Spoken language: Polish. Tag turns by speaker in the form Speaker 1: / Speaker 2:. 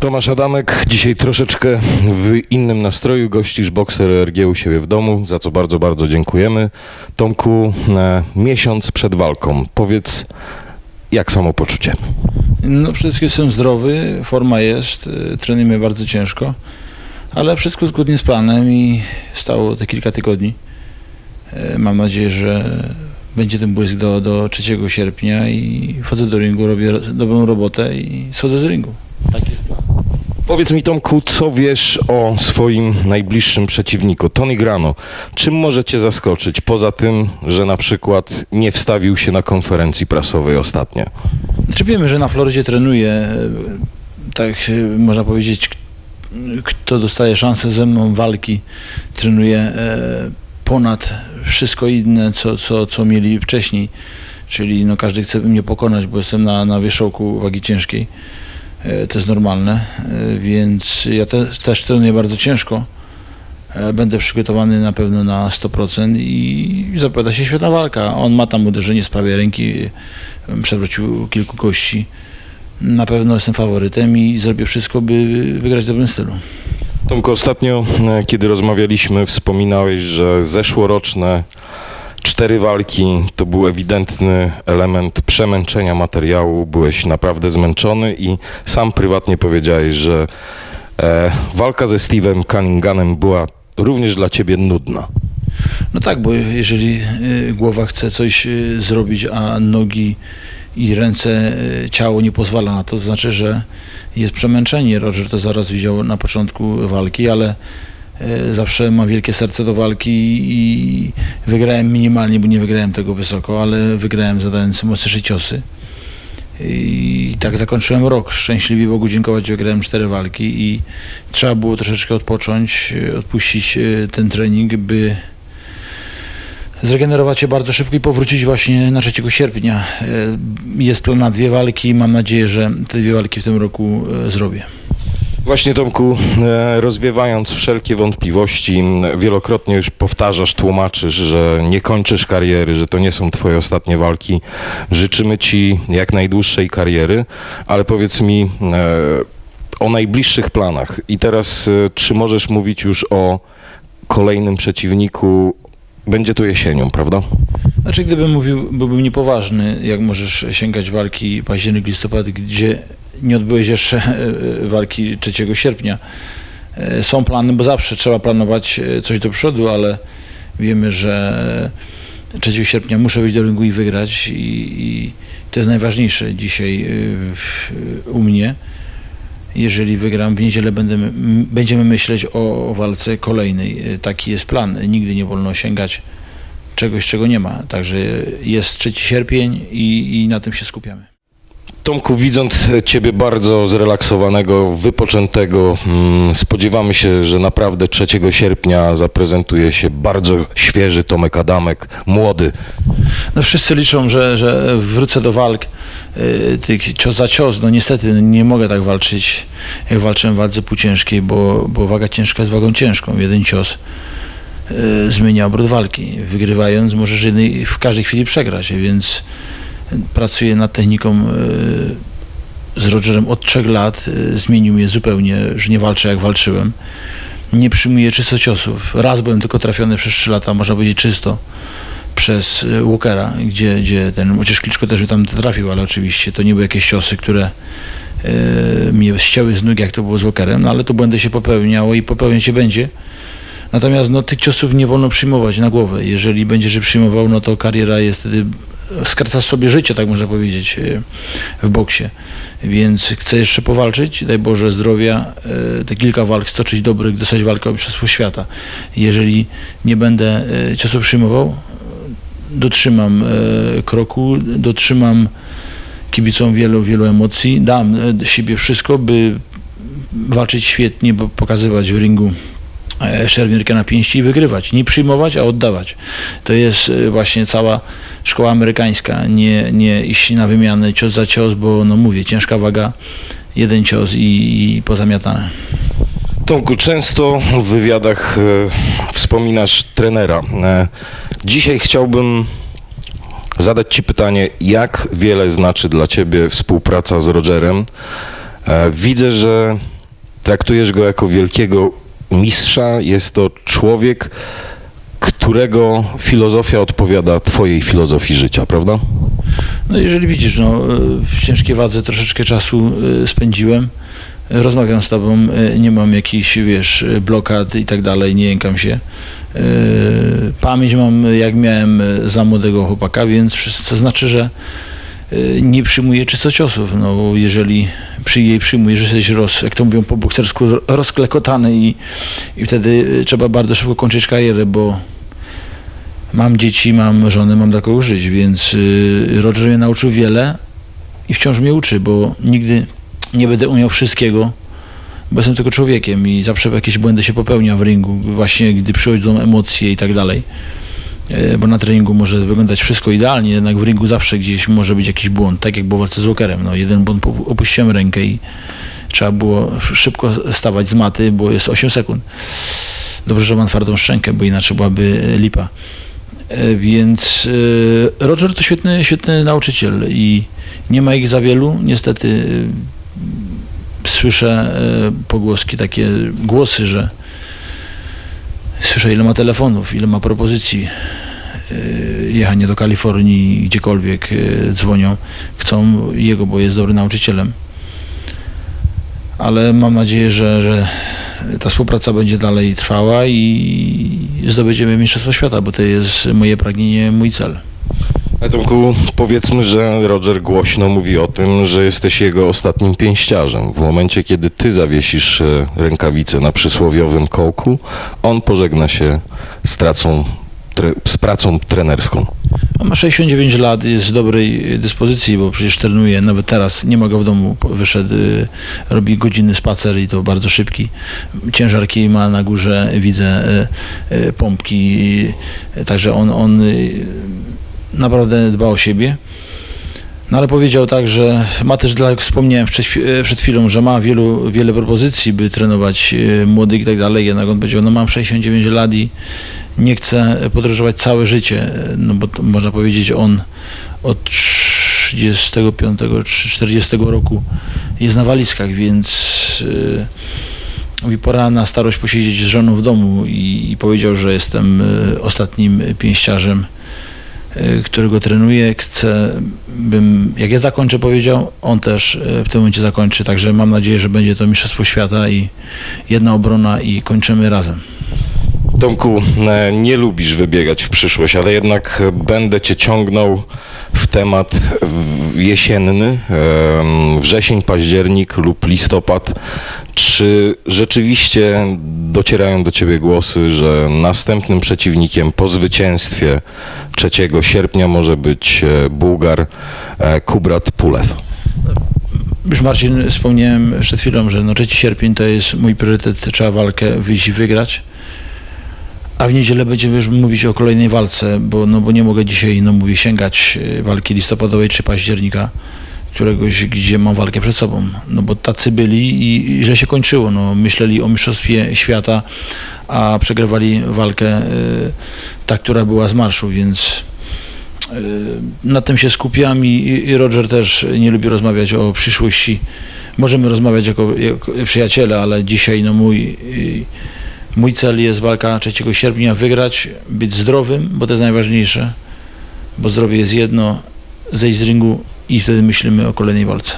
Speaker 1: Tomasz Adamek, dzisiaj troszeczkę w innym nastroju. Gościsz bokser RG u siebie w domu, za co bardzo, bardzo dziękujemy. Tomku, e, miesiąc przed walką. Powiedz, jak samopoczucie?
Speaker 2: No przede wszystkim jestem zdrowy, forma jest, y, trenujemy bardzo ciężko, ale wszystko zgodnie z planem i stało te kilka tygodni. E, Mam nadzieję, że będzie ten błysk do, do 3 sierpnia i wchodzę do ringu, robię ro- dobrą robotę i schodzę z ringu.
Speaker 1: Powiedz mi, Tomku, co wiesz o swoim najbliższym przeciwniku, Tony Grano? Czym może cię zaskoczyć, poza tym, że na przykład nie wstawił się na konferencji prasowej ostatnio?
Speaker 2: Znaczy wiemy, że na Florydzie trenuje, e, tak e, można powiedzieć, kto dostaje szansę ze mną walki, trenuje e, ponad wszystko inne, co, co, co mieli wcześniej. Czyli no, każdy chce mnie pokonać, bo jestem na, na wierzchołku wagi ciężkiej. E, To jest normalne, e, więc ja te, też trenuję bardzo ciężko. E, Będę przygotowany na pewno na 100% i zapowiada się świetna walka. On ma tam uderzenie z prawej ręki, przewrócił kilku kości. Na pewno jestem faworytem i zrobię wszystko, by wygrać w dobrym stylu.
Speaker 1: Tomku, ostatnio, kiedy rozmawialiśmy, wspominałeś, że zeszłoroczne cztery walki to był ewidentny element przemęczenia materiału. Byłeś naprawdę zmęczony i sam prywatnie powiedziałeś, że e, walka ze Steve'em Cunninghamem była również dla ciebie nudna.
Speaker 2: No tak, bo jeżeli y, głowa chce coś y, zrobić, a nogi i ręce, y, ciało nie pozwala na to, to znaczy, że jest przemęczenie. Roger to zaraz widział na początku walki, ale zawsze mam wielkie serce do walki i wygrałem minimalnie, bo nie wygrałem tego wysoko, ale wygrałem zadając mocniejsze ciosy. I tak zakończyłem rok. Szczęśliwie Bogu dziękować, wygrałem cztery walki i trzeba było troszeczkę odpocząć, y, odpuścić y, ten trening, by zregenerować się bardzo szybko i powrócić właśnie na 3 sierpnia. E, Jest plan na dwie walki. Mam nadzieję, że te dwie walki w tym roku e, zrobię.
Speaker 1: Właśnie Tomku, e, rozwiewając wszelkie wątpliwości, wielokrotnie już powtarzasz, tłumaczysz, że nie kończysz kariery, że to nie są twoje ostatnie walki. Życzymy ci jak najdłuższej kariery, ale powiedz mi e, o najbliższych planach. I teraz, e, czy możesz mówić już o kolejnym przeciwniku? Będzie to jesienią, prawda?
Speaker 2: Znaczy, gdybym mówił, byłbym niepoważny, jak możesz sięgać walki październik, listopad, gdzie nie odbyłeś jeszcze e, walki 3 sierpnia. E, Są plany, bo zawsze trzeba planować e, coś do przodu, ale wiemy, że 3 sierpnia muszę wyjść do ringu i wygrać i, i to jest najważniejsze dzisiaj u mnie. Jeżeli wygram w niedzielę, będę, m- będziemy myśleć o, walce kolejnej. Taki jest plan. Nigdy nie wolno sięgać czegoś, czego nie ma. Także jest 3 sierpień i, i na tym się skupiamy.
Speaker 1: Tomku, widząc Ciebie bardzo zrelaksowanego, wypoczętego, mm, spodziewamy się, że naprawdę 3 sierpnia zaprezentuje się bardzo świeży Tomek Adamek, młody.
Speaker 2: No wszyscy liczą, że, że wrócę do walk y, cios za cios. No niestety nie mogę tak walczyć, jak walczyłem w wadze półciężkiej, bo, bo waga ciężka jest wagą ciężką. Jeden cios y, zmienia obrót walki. Wygrywając możesz jednej, w każdej chwili przegrać, więc pracuję nad techniką y, z Rogerem od trzech lat. Y, Zmienił mnie zupełnie, że nie walczę jak walczyłem. Nie przyjmuję czysto ciosów. Raz byłem tylko trafiony przez trzy lata, można powiedzieć czysto przez y, Walkera, gdzie, gdzie ten, chociaż Kliczko też mnie tam trafił, ale oczywiście to nie były jakieś ciosy, które y, mnie ścięły z nóg, jak to było z Walkerem, no ale to błędy się popełniało i popełniać się będzie. Natomiast no, tych ciosów nie wolno przyjmować na głowę. Jeżeli będziesz je przyjmował, no to kariera jest wtedy, skracasz sobie życie, tak można powiedzieć, y, w boksie. Więc chcę jeszcze powalczyć, daj Boże zdrowia, y, te kilka walk stoczyć dobrych, dostać walkę o Mistrzostwo Świata. Jeżeli nie będę y, ciosów przyjmował, dotrzymam e, kroku, dotrzymam kibicom wielu, wielu emocji, dam e, siebie wszystko, by walczyć świetnie, bo pokazywać w ringu e, szermierkę na pięści i wygrywać. Nie przyjmować, a oddawać. To jest e, właśnie cała szkoła amerykańska. Nie, nie iść na wymianę cios za cios, bo no mówię, ciężka waga, jeden cios i, i pozamiatane.
Speaker 1: Tomku, często w wywiadach e, wspominasz trenera. E, dzisiaj chciałbym zadać Ci pytanie, jak wiele znaczy dla Ciebie współpraca z Rogerem E, Widzę, że traktujesz go jako wielkiego mistrza. Jest to człowiek, którego filozofia odpowiada twojej filozofii życia, prawda?
Speaker 2: No jeżeli widzisz, no, w ciężkiej wadze troszeczkę czasu e, spędziłem. Rozmawiam z tobą, e, nie mam jakichś, wiesz, blokad i tak dalej, nie jękam się. E, Pamięć mam, jak miałem e, za młodego chłopaka, więc to znaczy, że e, nie przyjmuję czysto ciosów. No, jeżeli przy jej przyjmujesz, że jesteś roz, jak to mówią po boksersku, rozklekotany i, i wtedy e, trzeba bardzo szybko kończyć karierę, bo mam dzieci, mam żonę, mam dla kogo żyć, więc y, Roger mnie nauczył wiele i wciąż mnie uczy, bo nigdy nie będę umiał wszystkiego, bo jestem tylko człowiekiem i zawsze jakieś błędy się popełnia w ringu, właśnie gdy przychodzą emocje i tak dalej. E, Bo na treningu może wyglądać wszystko idealnie, jednak w ringu zawsze gdzieś może być jakiś błąd, tak jak było w walce z Walkerem. No, jeden błąd, opuściłem rękę i trzeba było szybko stawać z maty, bo jest 8 sekund. Dobrze, że mam twardą szczękę, bo inaczej byłaby lipa. E, Więc e, Roger to świetny, świetny nauczyciel i nie ma ich za wielu. Niestety słyszę pogłoski, takie głosy, że słyszę ile ma telefonów, ile ma propozycji jechanie do Kalifornii, gdziekolwiek e, dzwonią, chcą jego, bo jest dobrym nauczycielem. Ale mam nadzieję, że, że ta współpraca będzie dalej trwała i zdobędziemy Mistrzostwo Świata, bo to jest moje pragnienie, mój cel.
Speaker 1: Tomku, powiedzmy, że Roger głośno mówi o tym, że jesteś jego ostatnim pięściarzem. W momencie, kiedy ty zawiesisz e, rękawicę na przysłowiowym kołku, on pożegna się z, tracą, z pracą trenerską.
Speaker 2: On ma 69 lat, jest w dobrej dyspozycji, bo przecież trenuje, nawet teraz nie ma go w domu, wyszedł, y, robi godzinny spacer i to bardzo szybki. Ciężarki ma na górze, widzę y, y, pompki, także on, on naprawdę dba o siebie. No ale powiedział tak, że ma też, dla, jak wspomniałem przed, przed chwilą, że ma wielu, wiele propozycji, by trenować młodych i tak dalej, jednak on powiedział, no mam 69 lat i nie chcę podróżować całe życie, no bo to można powiedzieć on od 35 czy 40 roku jest na walizkach, więc e, mówi pora na starość posiedzieć z żoną w domu i, i powiedział, że jestem e, ostatnim pięściarzem y, którego trenuję, chcę, bym, jak ja zakończę, powiedział, on też y, w tym momencie zakończy, także mam nadzieję, że będzie to Mistrzostwo Świata i jedna obrona i kończymy razem.
Speaker 1: Tomku, e, nie lubisz wybiegać w przyszłość, ale jednak będę cię ciągnął w temat jesienny, wrzesień, październik lub listopad. Czy rzeczywiście docierają do ciebie głosy, że następnym przeciwnikiem po zwycięstwie 3 sierpnia może być e, Bułgar e, Kubrat Pulew?
Speaker 2: Już Marcin, wspomniałem przed chwilą, że no 3 sierpień to jest mój priorytet, trzeba walkę wyjść i wygrać. A w niedzielę będziemy już mówić o kolejnej walce, bo, no, bo nie mogę dzisiaj, no mówię, sięgać y, walki listopadowej czy października, któregoś, gdzie mam walkę przed sobą. No bo tacy byli i, i że się kończyło. No, myśleli o Mistrzostwie Świata, a przegrywali walkę y, ta, która była z marszu, więc y, na tym się skupiam i, i Roger też nie lubi rozmawiać o przyszłości. Możemy rozmawiać jako, jako przyjaciele, ale dzisiaj no mój, y, mój cel jest walka 3 sierpnia, wygrać, być zdrowym, bo to jest najważniejsze, bo zdrowie jest jedno, zejść z ringu i wtedy myślimy o kolejnej walce.